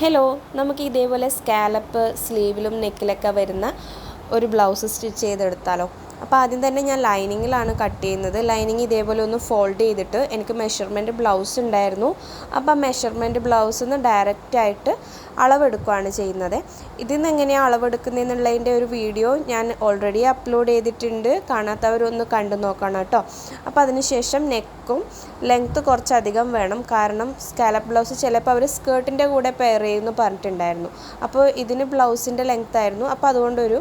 Hello നമുക്ക് ഇതേപോലെ scallop സ്ലീവിലും നെക്കിലൊക്കെ വരുന്ന ഒരു ബ്ലൗസ് സ്റ്റിച്ച് ചെയ്തെടുത്താലോ? അപ്പോൾ ആദ്യം തന്നെ ഞാൻ ലൈനിങ്ങിലാണ് കട്ട് ചെയ്യുന്നത്. ലൈനിങ് ഇതേപോലെ ഒന്ന് ഫോൾഡ് ചെയ്തിട്ട് എനിക്ക് മെഷർമെന്റ് ബ്ലൗസ് ഉണ്ടായിരുന്നു. അപ്പോൾ മെഷർമെന്റ് ബ്ലൗസ് നിന്ന് ഡയറക്റ്റായിട്ട് അളവെടുക്കുകയാണ് ചെയ്യുന്നത്. ഇതിൽ നിന്ന് എങ്ങനെയാണ് അളവെടുക്കുന്നതെന്നുള്ളതിന്റെ ഒരു വീഡിയോ ഞാൻ ഓൾറെഡി അപ്ലോഡ് ചെയ്തിട്ടുണ്ട്. കാണാത്തവരൊന്ന് കണ്ടു നോക്കണം കേട്ടോ. അപ്പോൾ അതിനുശേഷം നെക്കും ലെങ്ത്ത് കുറച്ചധികം വേണം. കാരണം സ്കാലപ്പ് ബ്ലൗസ് ചിലപ്പോൾ അവർ സ്കേർട്ടിന്റെ കൂടെ പെയർ ചെയ്യുമെന്ന് പറഞ്ഞിട്ടുണ്ടായിരുന്നു. അപ്പോൾ ഇതിന് ബ്ലൗസിന്റെ ലെങ്ത് ആയിരുന്നു. അപ്പോൾ അതുകൊണ്ടൊരു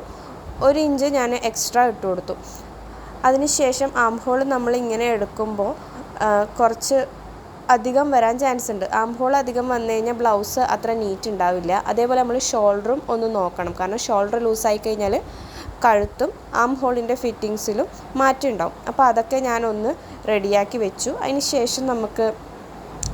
ഒരു ഇഞ്ച് ഞാൻ എക്സ്ട്രാ ഇട്ട് കൊടുത്തു. അതിനുശേഷം ആം ഹോൾ നമ്മൾ ഇങ്ങനെ എടുക്കുമ്പോൾ കുറച്ച് അധികം വരാൻ ചാൻസ് ഉണ്ട്. ആം ഹോൾ അധികം വന്നു കഴിഞ്ഞാൽ ബ്ലൗസ് അത്ര നീറ്റ് ഉണ്ടാവില്ല. അതേപോലെ നമ്മൾ ഷോൾഡറും ഒന്ന് നോക്കണം. കാരണം ഷോൾഡർ ലൂസായി കഴിഞ്ഞാൽ കഴുത്തും ആം ഹോളിന്റെ ഫിറ്റിങ്സിലും മാറ്റം ഉണ്ടാവും. അപ്പോൾ അതൊക്കെ ഞാനൊന്ന് റെഡിയാക്കി വെച്ചു. അതിന് ശേഷം നമുക്ക്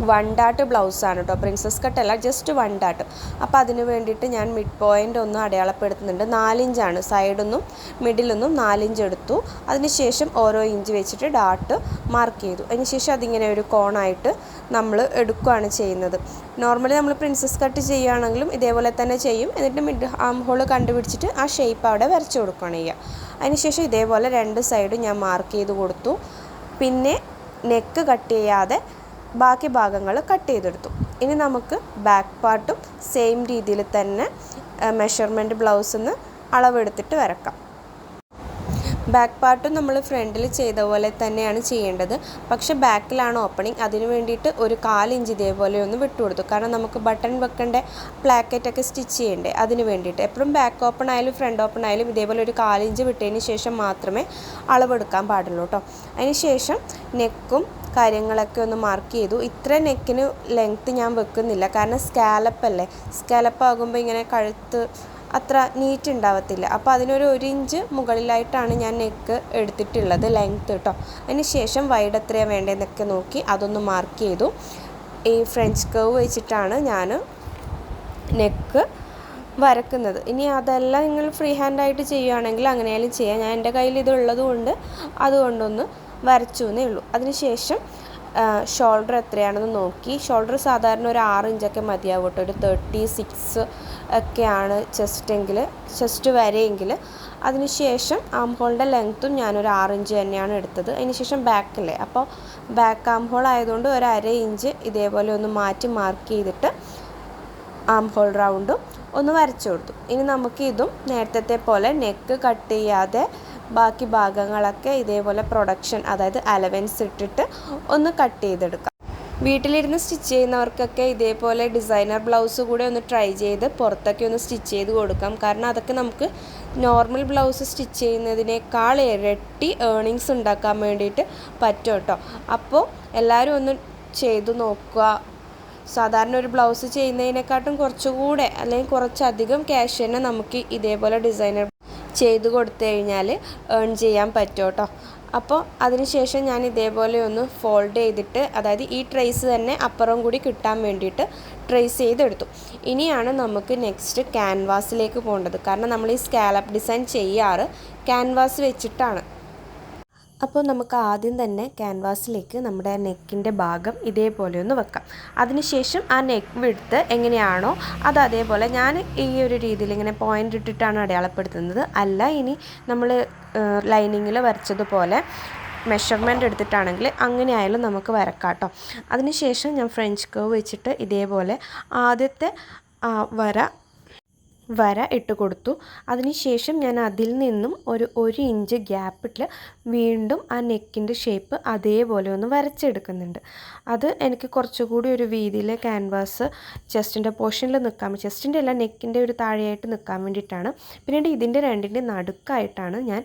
വൺ ഡാട്ട് ബ്ലൗസാണ് കേട്ടോ പ്രിൻസസ് കട്ടല്ല ജസ്റ്റ് വൺ ഡാട്ട് അപ്പോൾ അതിന് വേണ്ടിയിട്ട് ഞാൻ മിഡ് പോയിന്റ് ഒന്ന് അടയാളപ്പെടുത്തുന്നുണ്ട്. നാലിഞ്ചാണ് സൈഡൊന്നും മിഡിലൊന്നും നാലിഞ്ച് എടുത്തു. അതിനുശേഷം ഓരോ ഇഞ്ച് വെച്ചിട്ട് ഡാട്ട് മാർക്ക് ചെയ്തു. അതിനുശേഷം അതിങ്ങനെ ഒരു കോണായിട്ട് നമ്മൾ എടുക്കുകയാണ് ചെയ്യുന്നത്. നോർമലി നമ്മൾ പ്രിൻസസ് കട്ട് ചെയ്യുകയാണെങ്കിലും ഇതേപോലെ തന്നെ ചെയ്യും. എന്നിട്ട് മിഡ് ആം ഹോൾ കണ്ടുപിടിച്ചിട്ട് ആ ഷേപ്പ് അവിടെ വരച്ചു കൊടുക്കുകയാണ് ചെയ്യുക. അതിനുശേഷം ഇതേപോലെ രണ്ട് സൈഡും ഞാൻ മാർക്ക് ചെയ്ത് കൊടുത്തു. പിന്നെ നെക്ക് കട്ട് ചെയ്യാതെ ബാക്കി ഭാഗങ്ങൾ കട്ട് ചെയ്തെടുത്തു. ഇനി നമുക്ക് ബാക്ക് പാർട്ടും സെയിം രീതിയിൽ തന്നെ മെഷർമെന്റ് ബ്ലൗസിൽ നിന്ന് അളവെടുത്തിട്ട് വരക്കാം. ബാക്ക് പാർട്ടും നമ്മൾ ഫ്രണ്ടിൽ ചെയ്ത പോലെ തന്നെയാണ് ചെയ്യേണ്ടത്. പക്ഷെ ബാക്കിലാണ് ഓപ്പണിങ് അതിന് വേണ്ടിയിട്ട് ഒരു കാലിഞ്ച് ഇതേപോലെ ഒന്ന് വിട്ടുകൊടുത്തു കാരണം നമുക്ക് ബട്ടൺ വെക്കേണ്ട പ്ലാക്കറ്റൊക്കെ സ്റ്റിച്ച് ചെയ്യണ്ടേ അതിന് വേണ്ടിയിട്ട്. എപ്പോഴും ബാക്ക് ഓപ്പൺ ആയാലും ഫ്രണ്ട് ഓപ്പൺ ആയാലും ഇതേപോലെ ഒരു കാലിഞ്ച് വിട്ടതിന് ശേഷം മാത്രമേ അളവെടുക്കാൻ പാടുള്ളൂ കേട്ടോ അതിന് ശേഷം നെക്കും കാര്യങ്ങളൊക്കെ ഒന്ന് മാർക്ക് ചെയ്തു. ഇത്ര നെക്കിന് ലെങ്ത്ത് ഞാൻ വെക്കുന്നില്ല. കാരണം സ്കാലപ്പ് അല്ലേ? സ്കാലപ്പ് ആകുമ്പോൾ ഇങ്ങനെ കഴുത്ത് അത്ര നീറ്റ് ഉണ്ടാവത്തില്ല. അപ്പോൾ അതിനൊരു ഒരു ഇഞ്ച് മുകളിലായിട്ടാണ് ഞാൻ നെക്ക് എടുത്തിട്ടുള്ളത് ലെങ്ത് കേട്ടോ അതിന് ശേഷം വൈഡ് എത്രയാണ് വേണ്ടതെന്നൊക്കെ നോക്കി അതൊന്ന് മാർക്ക് ചെയ്തു. ഈ ഫ്രഞ്ച് കർവ് വെച്ചിട്ടാണ് ഞാൻ നെക്ക് വരക്കുന്നത്. ഇനി അതെല്ലാം നിങ്ങൾ ഫ്രീ ഹാൻഡായിട്ട് ചെയ്യുകയാണെങ്കിൽ അങ്ങനെയാലും ചെയ്യാം. ഞാൻ എന്റെ കയ്യിൽ ഇത് ഉള്ളതുകൊണ്ട് അതുകൊണ്ടൊന്ന് വരച്ചു എന്നേ ഉള്ളൂ. അതിനുശേഷം ഷോൾഡർ എത്രയാണെന്ന് നോക്കി. ഷോൾഡർ സാധാരണ ഒരു ആറ് ഇഞ്ചൊക്കെ മതിയാവും കേട്ടോ. ഒരു തേർട്ടി സിക്സ് ഒക്കെയാണ് ചെസ്റ്റെങ്കിൽ ചെസ്റ്റ് വരെയെങ്കിൽ അതിനുശേഷം ആം ഹോളിന്റെ ലെങ്ത്തും ഞാനൊരു ആറ് ഇഞ്ച് തന്നെയാണ് എടുത്തത്. അതിനുശേഷം ബാക്കല്ലേ അപ്പോൾ ബാക്ക് ആം ഹോൾ ആയതുകൊണ്ട് ഒരു അര ഇഞ്ച് ഇതേപോലെ ഒന്ന് മാറ്റി മാർക്ക് ചെയ്തിട്ട് ആം ഹോൾ റൗണ്ടും ഒന്ന് വരച്ചു കൊടുത്തു. ഇനി നമുക്ക് ഇതും നേരത്തെ പോലെ നെക്ക് കട്ട് ചെയ്യാതെ ബാക്കി ഭാഗങ്ങളൊക്കെ ഇതേപോലെ പ്രൊഡക്ഷൻ അതായത് അലവൻസ് ഇട്ടിട്ട് ഒന്ന് കട്ട് ചെയ്തെടുക്കാം. വീട്ടിലിരുന്ന് സ്റ്റിച്ച് ചെയ്യുന്നവർക്കൊക്കെ ഇതേപോലെ ഡിസൈനർ ബ്ലൗസ് കൂടെ ഒന്ന് ട്രൈ ചെയ്ത് പുറത്തൊക്കെ ഒന്ന് സ്റ്റിച്ച് ചെയ്ത് കൊടുക്കാം. കാരണം അതൊക്കെ നമുക്ക് നോർമൽ ബ്ലൗസ് സ്റ്റിച്ച് ചെയ്യുന്നതിനേക്കാൾ ഇരട്ടി ഏണിങ്സ് ഉണ്ടാക്കാൻ വേണ്ടിയിട്ട് പറ്റും കേട്ടോ. അപ്പോൾ എല്ലാവരും ഒന്ന് ചെയ്തു നോക്കുക. സാധാരണ ഒരു ബ്ലൗസ് ചെയ്യുന്നതിനെക്കാട്ടും കുറച്ചുകൂടെ അല്ലെങ്കിൽ കുറച്ചധികം ക്യാഷ് തന്നെ നമുക്ക് ഇതേപോലെ ഡിസൈനർ ചെയ്ത് കൊടുത്തു കഴിഞ്ഞാൽ ഏൺ ചെയ്യാൻ പറ്റും കേട്ടോ അപ്പോൾ അതിനുശേഷം ഞാൻ ഇതേപോലെ ഒന്ന് ഫോൾഡ് ചെയ്തിട്ട് അതായത് ഈ ട്രേസ് തന്നെ അപ്പുറം കൂടി കിട്ടാൻ വേണ്ടിയിട്ട് ട്രേസ് ചെയ്തെടുത്തു. ഇനിയാണ് നമുക്ക് നെക്സ്റ്റ് ക്യാൻവാസിലേക്ക് പോകേണ്ടത്. കാരണം നമ്മൾ ഈ സ്കാലപ്പ് ഡിസൈൻ ചെയ്യാറ് ക്യാൻവാസ് വെച്ചിട്ടാണ്. അപ്പോൾ നമുക്ക് ആദ്യം തന്നെ ക്യാൻവാസിലേക്ക് നമ്മുടെ നെക്കിന്റെ ഭാഗം ഇതേപോലെ ഒന്ന് വെക്കാം. അതിനുശേഷം ആ നെക്ക് വിടുത്ത് എങ്ങനെയാണോ അത് അതേപോലെ ഞാൻ ഈ ഒരു രീതിയിൽ ഇങ്ങനെ പോയിന്റ് ഇട്ടിട്ടാണ് അടയാളപ്പെടുത്തുന്നത്. അല്ല ഇനി നമ്മൾ ലൈനിങ്ങിൽ വരച്ചതുപോലെ മെഷർമെന്റ് എടുത്തിട്ടാണെങ്കിൽ അങ്ങനെ ആയാലും നമുക്ക് വരക്കാം കേട്ടോ അതിനുശേഷം ഞാൻ ഫ്രഞ്ച് കർവ് വെച്ചിട്ട് ഇതേപോലെ ആദ്യത്തെ വര വര ഇട്ട് കൊടുത്തു. അതിനുശേഷം ഞാൻ അതിൽ നിന്നും ഒരു ഒരു ഇഞ്ച് ഗ്യാപ്പിൽ വീണ്ടും ആ നെക്കിന്റെ ഷേപ്പ് അതേപോലെ ഒന്ന് വരച്ചെടുക്കുന്നുണ്ട്. അത് എനിക്ക് കുറച്ചുകൂടി ഒരു വീതിയിൽ ക്യാൻവാസ് ചെസ്റ്റിന്റെ പോർഷനിൽ നിൽക്കാൻ ചെസ്റ്റിന്റെ അല്ല നെക്കിന്റെ ഒരു താഴെയായിട്ട് നിൽക്കാൻ വേണ്ടിയിട്ടാണ്. പിന്നീട് ഇതിന്റെ രണ്ടിന്റെ നടുക്കായിട്ടാണ് ഞാൻ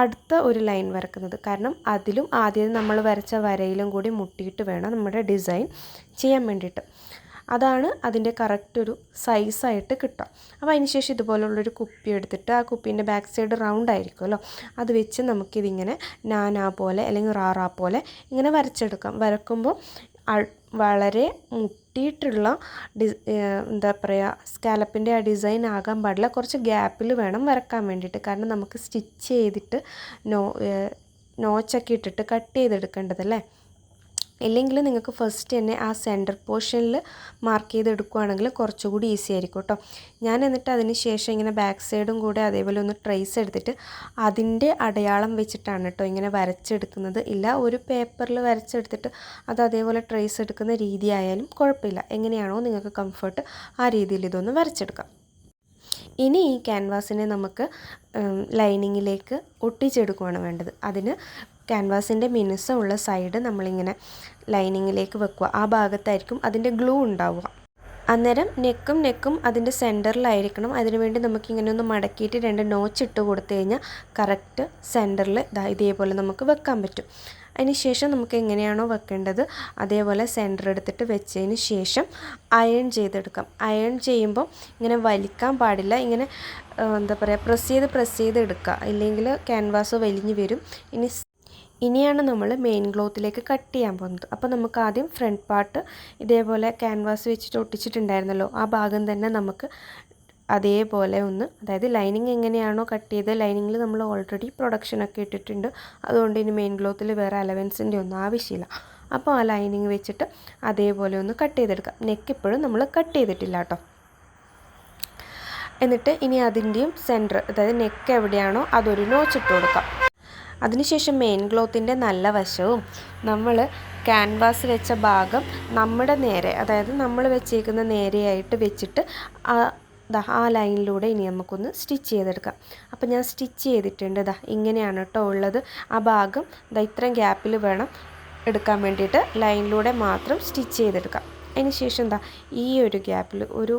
അടുത്ത ഒരു ലൈൻ വരക്കുന്നത്. കാരണം അതിലും ആദ്യം നമ്മൾ വരച്ച വരയിലും കൂടി മുട്ടിയിട്ട് വേണം നമ്മുടെ ഡിസൈൻ ചെയ്യാൻ വേണ്ടിയിട്ട്. അതാണ് അതിന്റെ കറക്റ്റ് ഒരു സൈസായിട്ട് കിട്ടുക. അപ്പോൾ അതിന് ശേഷം ഇതുപോലുള്ളൊരു കുപ്പി എടുത്തിട്ട് ആ കുപ്പീന്റെ ബാക്ക് സൈഡ് റൗണ്ട് ആയിരിക്കുമല്ലോ അത് വെച്ച് നമുക്കിതിങ്ങനെ നാനാ പോലെ അല്ലെങ്കിൽ റാറാ പോലെ ഇങ്ങനെ വരച്ചെടുക്കാം. വരക്കുമ്പോൾ വളരെ മുട്ടിയിട്ടുള്ള ഡി എന്താ പറയുക സ്കാലപ്പിന്റെ ആ ഡിസൈൻ ആകാൻ പാടില്ല. കുറച്ച് ഗ്യാപ്പിൽ വേണം വരക്കാൻ വേണ്ടിയിട്ട്. കാരണം നമുക്ക് സ്റ്റിച്ച് ചെയ്തിട്ട് നോ നോച്ചൊക്കെ ഇട്ടിട്ട് കട്ട് ചെയ്തെടുക്കേണ്ടതല്ലേ? ഇല്ലെങ്കിൽ നിങ്ങൾക്ക് ഫസ്റ്റ് തന്നെ ആ സെന്റർ പോർഷനിൽ മാർക്ക് ചെയ്തെടുക്കുകയാണെങ്കിൽ കുറച്ചുകൂടി ഈസി ആയിരിക്കും കേട്ടോ ഞാൻ എന്നിട്ട് അതിന് ശേഷം ഇങ്ങനെ ബാക്ക് സൈഡും കൂടെ അതേപോലെ ഒന്ന് ട്രേസ് എടുത്തിട്ട് അതിന്റെ അടയാളം വെച്ചിട്ടാണ് കേട്ടോ ഇങ്ങനെ വരച്ചെടുക്കുന്നത്. ഇല്ല ഒരു പേപ്പറിൽ വരച്ചെടുത്തിട്ട് അത് അതേപോലെ ട്രേസ് എടുക്കുന്ന രീതി ആയാലും കുഴപ്പമില്ല. എങ്ങനെയാണോ നിങ്ങൾക്ക് കംഫർട്ട് ആ രീതിയിൽ ഇതൊന്ന് വരച്ചെടുക്കാം. ഇനി ഈ ക്യാൻവാസിനെ നമുക്ക് ലൈനിങ്ങിലേക്ക് ഒട്ടിച്ചെടുക്കുകയാണ് വേണ്ടത്. അതിന് ക്യാൻവാസിന്റെ മിനുസമുള്ള സൈഡ് നമ്മളിങ്ങനെ ലൈനിങ്ങിലേക്ക് വെക്കുക. ആ ഭാഗത്തായിരിക്കും അതിന്റെ ഗ്ലൂ ഉണ്ടാവുക. അന്നേരം നെക്കും നെക്കും അതിന്റെ സെന്ററിലായിരിക്കണം അതിനുവേണ്ടി നമുക്കിങ്ങനെ ഒന്ന് മടക്കിയിട്ട് രണ്ട് നോച്ച് ഇട്ട് കൊടുത്തു കഴിഞ്ഞാൽ കറക്റ്റ് സെന്ററിൽ ഇതാ ഇതേപോലെ നമുക്ക് വെക്കാൻ പറ്റും. അതിന് ശേഷം നമുക്ക് എങ്ങനെയാണോ വെക്കേണ്ടത് അതേപോലെ സെന്റർ എടുത്തിട്ട് വെച്ചതിന് ശേഷം അയൺ ചെയ്തെടുക്കാം. അയൺ ചെയ്യുമ്പോൾ ഇങ്ങനെ വലിക്കാൻ പാടില്ല. ഇങ്ങനെ എന്താ പറയുക പ്രസ് ചെയ്ത് പ്രസ് ചെയ്ത് എടുക്കുക. ഇല്ലെങ്കിൽ ക്യാൻവാസ് വലിഞ്ഞു വരും. ഇനി ഇനിയാണ് നമ്മൾ മെയിൻ ക്ലോത്തിലേക്ക് കട്ട് ചെയ്യാൻ പോകുന്നത്. അപ്പോൾ നമുക്ക് ആദ്യം ഫ്രണ്ട് പാർട്ട് ഇതേപോലെ ക്യാൻവാസ് വെച്ചിട്ട് ഒട്ടിച്ചിട്ടുണ്ടായിരുന്നല്ലോ. ആ ഭാഗം തന്നെ നമുക്ക് അതേപോലെ ഒന്ന് അതായത് ലൈനിങ് എങ്ങനെയാണോ കട്ട് ചെയ്ത് ലൈനിങ്ങിൽ നമ്മൾ ഓൾറെഡി പ്രൊഡക്ഷനൊക്കെ ഇട്ടിട്ടുണ്ട്. അതുകൊണ്ട് ഇനി മെയിൻ ക്ലോത്തിൽ വേറെ അലവൻസിന്റെ ഒന്നും ആവശ്യമില്ല. അപ്പോൾ ആ ലൈനിങ് വെച്ചിട്ട് അതേപോലെ ഒന്ന് കട്ട് ചെയ്തെടുക്കാം. നെക്ക് ഇപ്പോഴും നമ്മൾ കട്ട് ചെയ്തിട്ടില്ല കേട്ടോ. എന്നിട്ട് ഇനി അതിന്റെയും സെന്റർ അതായത് നെക്ക് എവിടെയാണോ അതൊരു നോച്ചിട്ട് കൊടുക്കാം. അതിനുശേഷം മെയിൻ ക്ലോത്തിന്റെ നല്ല വശവും നമ്മൾ ക്യാൻവാസ് വെച്ച ഭാഗം നമ്മുടെ നേരെ അതായത് നമ്മൾ വെച്ചേക്കുന്ന നേരെയായിട്ട് വെച്ചിട്ട് ദാ ആ ലൈനിലൂടെ ഇനി നമുക്കൊന്ന് സ്റ്റിച്ച് ചെയ്തെടുക്കാം. അപ്പോൾ ഞാൻ സ്റ്റിച്ച് ചെയ്തിട്ടുണ്ട് ദാ ഇങ്ങനെയാണ് കേട്ടോ ഉള്ളത്. ആ ഭാഗം ദാ ഇത്രയും ഗ്യാപ്പിൽ വേണം എടുക്കാൻ വേണ്ടിയിട്ട് ലൈനിലൂടെ മാത്രം സ്റ്റിച്ച് ചെയ്തെടുക്കാം. അതിന് ശേഷം എന്താ ഈ ഒരു ഗ്യാപ്പിൽ ഒരു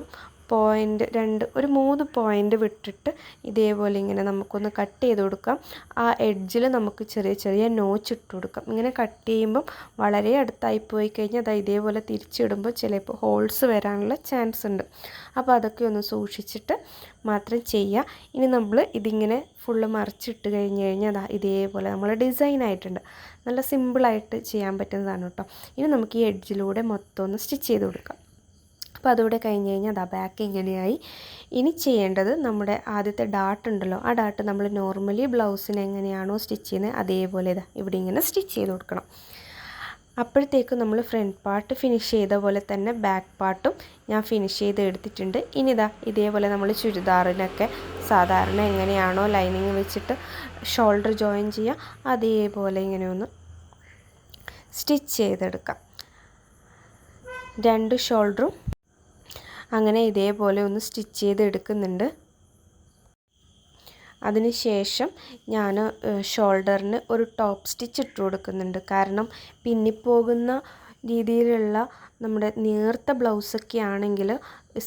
പോയിന്റ് രണ്ട് ഒരു മൂന്ന് പോയിന്റ് വിട്ടിട്ട് ഇതേപോലെ ഇങ്ങനെ നമുക്കൊന്ന് കട്ട് ചെയ്ത് കൊടുക്കാം. ആ എഡ്ജിൽ നമുക്ക് ചെറിയ ചെറിയ നോച്ച് ഇട്ട് കൊടുക്കാം. ഇങ്ങനെ കട്ട് ചെയ്യുമ്പം വളരെ അടുത്തായി പോയി കഴിഞ്ഞാൽ അത് ഇതേപോലെ തിരിച്ചിടുമ്പോൾ ചിലപ്പോൾ ഹോൾസ് വരാനുള്ള ചാൻസ് ഉണ്ട്. അപ്പോൾ അതൊക്കെ ഒന്ന് സൂക്ഷിച്ചിട്ട് മാത്രം ചെയ്യുക ഇനി നമ്മൾ ഇതിങ്ങനെ ഫുള്ള് മറിച്ചിട്ട് കഴിഞ്ഞ് കഴിഞ്ഞാൽ അതാ ഇതേപോലെ നമ്മൾ ഡിസൈൻ ആയിട്ടുണ്ട്. നല്ല സിമ്പിളായിട്ട് ചെയ്യാൻ പറ്റുന്നതാണ് കേട്ടോ ഇനി നമുക്ക് ഈ എഡ്ജിലൂടെ മൊത്തം ഒന്ന് സ്റ്റിച്ച് ചെയ്ത് കൊടുക്കാം. അപ്പോൾ അതുകൂടെ കഴിഞ്ഞ് കഴിഞ്ഞാൽ അതാ ബാക്ക് ഇങ്ങനെയായി ഇനി ചെയ്യേണ്ടത് നമ്മുടെ ആദ്യത്തെ ഡാട്ട് ഉണ്ടല്ലോ ആ ഡാട്ട് നമ്മൾ നോർമലി ബ്ലൗസിന് എങ്ങനെയാണോ സ്റ്റിച്ച് ചെയ്യുന്നത് അതേപോലെ ഇതാ ഇവിടെ ഇങ്ങനെ സ്റ്റിച്ച് ചെയ്ത് കൊടുക്കണം. അപ്പോഴത്തേക്കും നമ്മൾ ഫ്രണ്ട് പാർട്ട് ഫിനിഷ് ചെയ്ത പോലെ തന്നെ ബാക്ക് പാർട്ടും ഞാൻ ഫിനിഷ് ചെയ്ത് എടുത്തിട്ടുണ്ട്. ഇനി ഇതാ ഇതേപോലെ നമ്മൾ ചുരിദാറിനൊക്കെ സാധാരണ എങ്ങനെയാണോ ലൈനിങ് വെച്ചിട്ട് ഷോൾഡർ ജോയിൻ ചെയ്യുക അതേപോലെ ഇങ്ങനെ ഒന്ന് സ്റ്റിച്ച് ചെയ്തെടുക്കാം. രണ്ട് ഷോൾഡറും അങ്ങനെ ഇതേപോലെ ഒന്ന് സ്റ്റിച്ച് ചെയ്ത് എടുക്കുന്നുണ്ട്. അതിനുശേഷം ഞാൻ ഷോൾഡറിന് ഒരു ടോപ്പ് സ്റ്റിച്ച് ഇട്ട് കൊടുക്കുന്നുണ്ട്. കാരണം പിന്നിപ്പോകുന്ന രീതിയിലുള്ള നമ്മുടെ നേർത്ത ബ്ലൗസൊക്കെ ആണെങ്കിൽ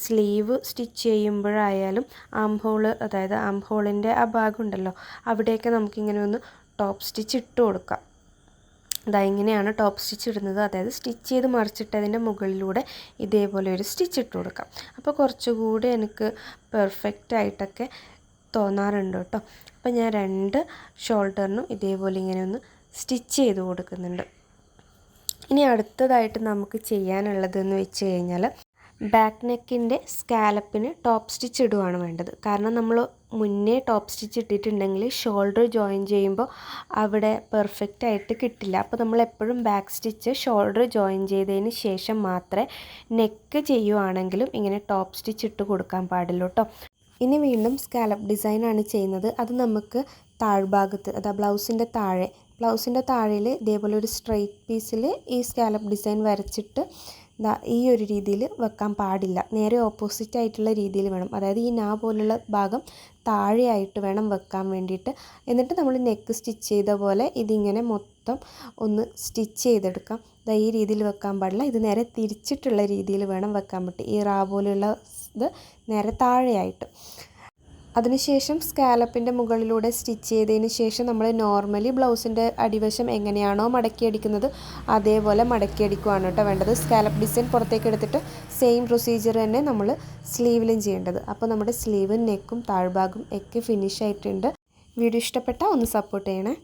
സ്ലീവ് സ്റ്റിച്ച് ചെയ്യുമ്പോഴായാലും ആം ഹോൾ അതായത് ആം ഹോളിന്റെ ആ ഭാഗമുണ്ടല്ലോ അവിടെയൊക്കെ നമുക്കിങ്ങനെ ഒന്ന് ടോപ്പ് സ്റ്റിച്ച് ഇട്ട് കൊടുക്കാം. ഇതാ ഇങ്ങനെയാണ് ടോപ്പ് സ്റ്റിച്ച് ഇടുന്നത്. അതായത് സ്റ്റിച്ച് ചെയ്ത് മറിച്ചിട്ടതിന്റെ മുകളിലൂടെ ഇതേപോലെ ഒരു സ്റ്റിച്ച് ഇട്ട് കൊടുക്കാം. അപ്പോൾ കുറച്ചുകൂടി എനിക്ക് പെർഫെക്റ്റ് ആയിട്ടൊക്കെ തോന്നാറുണ്ട് കേട്ടോ. അപ്പോൾ ഞാൻ രണ്ട് ഷോൾഡറിനും ഇതേപോലെ ഇങ്ങനെ ഒന്ന് സ്റ്റിച്ച് ചെയ്ത് കൊടുക്കുന്നുണ്ട്. ഇനി അടുത്തതായിട്ട് നമുക്ക് ചെയ്യാനുള്ളതെന്ന് വെച്ച് കഴിഞ്ഞാൽ ബാക്ക് നെക്കിന്റെ സ്കാലപ്പിന് ടോപ്പ് സ്റ്റിച്ച് ഇടുകയാണ് വേണ്ടത്. കാരണം നമ്മൾ മുന്നേ ടോപ്പ് സ്റ്റിച്ച് ഇട്ടിട്ടുണ്ടെങ്കിൽ ഷോൾഡർ ജോയിൻ ചെയ്യുമ്പോൾ അവിടെ പെർഫെക്റ്റ് ആയിട്ട് കിട്ടില്ല. അപ്പോൾ നമ്മൾ എപ്പോഴും ബാക്ക് സ്റ്റിച്ച് ഷോൾഡർ ജോയിൻ ചെയ്തതിന് ശേഷം മാത്രമേ നെക്ക് ചെയ്യുവാണെങ്കിലും ഇങ്ങനെ ടോപ്പ് സ്റ്റിച്ച് ഇട്ട് കൊടുക്കാൻ പാടില്ല കേട്ടോ ഇനി വീണ്ടും സ്കാലപ്പ് ഡിസൈൻ ആണ് ചെയ്യുന്നത്. അത് നമുക്ക് താഴ്ഭാഗത്ത് അതാ ബ്ലൗസിന്റെ താഴെ ബ്ലൗസിന്റെ താഴെയിൽ ഇതേപോലെ ഒരു സ്ട്രൈറ്റ് പീസിൽ ഈ സ്കാലപ്പ് ഡിസൈൻ വരച്ചിട്ട് ദാ ഈ ഒരു രീതിയിൽ വെക്കാൻ പാടില്ല. നേരെ ഓപ്പോസിറ്റ് ആയിട്ടുള്ള രീതിയിൽ വേണം. അതായത് ഈ നാ പോലുള്ള ഭാഗം താഴെയായിട്ട് വേണം വെക്കാൻ വേണ്ടിയിട്ട്. എന്നിട്ട് നമ്മൾ നെക്ക് സ്റ്റിച്ച് ചെയ്ത പോലെ ഇതിങ്ങനെ മൊത്തം ഒന്ന് സ്റ്റിച്ച് ചെയ്തെടുക്കാം. ദാ ഈ രീതിയിൽ വെക്കാൻ പാടില്ല. ഇത് നേരെ തിരിച്ചിട്ടുള്ള രീതിയിൽ വേണം വെക്കാൻ പറ്റും. ഈ റാ പോലുള്ള ഇത് നേരെ താഴെയായിട്ട്. അതിനുശേഷം സ്കാലപ്പിന്റെ മുകളിലൂടെ സ്റ്റിച്ച് ചെയ്തതിന് ശേഷം നമ്മൾ നോർമലി ബ്ലൗസിന്റെ അടിവശം എങ്ങനെയാണോ മടക്കിയടിക്കുന്നത് അതേപോലെ മടക്കിയടിക്കുകയാണ് കേട്ടോ വേണ്ടത്. സ്കാലപ്പ് ഡിസൈൻ പുറത്തേക്ക് എടുത്തിട്ട് സെയിം പ്രൊസീജിയർ തന്നെ നമ്മൾ സ്ലീവിലും ചെയ്യേണ്ടത്. അപ്പോൾ നമ്മുടെ സ്ലീവും നെക്കും താഴ്ഭാഗം ഒക്കെ ഫിനിഷ് ആയിട്ടുണ്ട്. വീഡിയോ ഇഷ്ടപ്പെട്ടാൽ ഒന്ന് സപ്പോർട്ട് ചെയ്യണേ.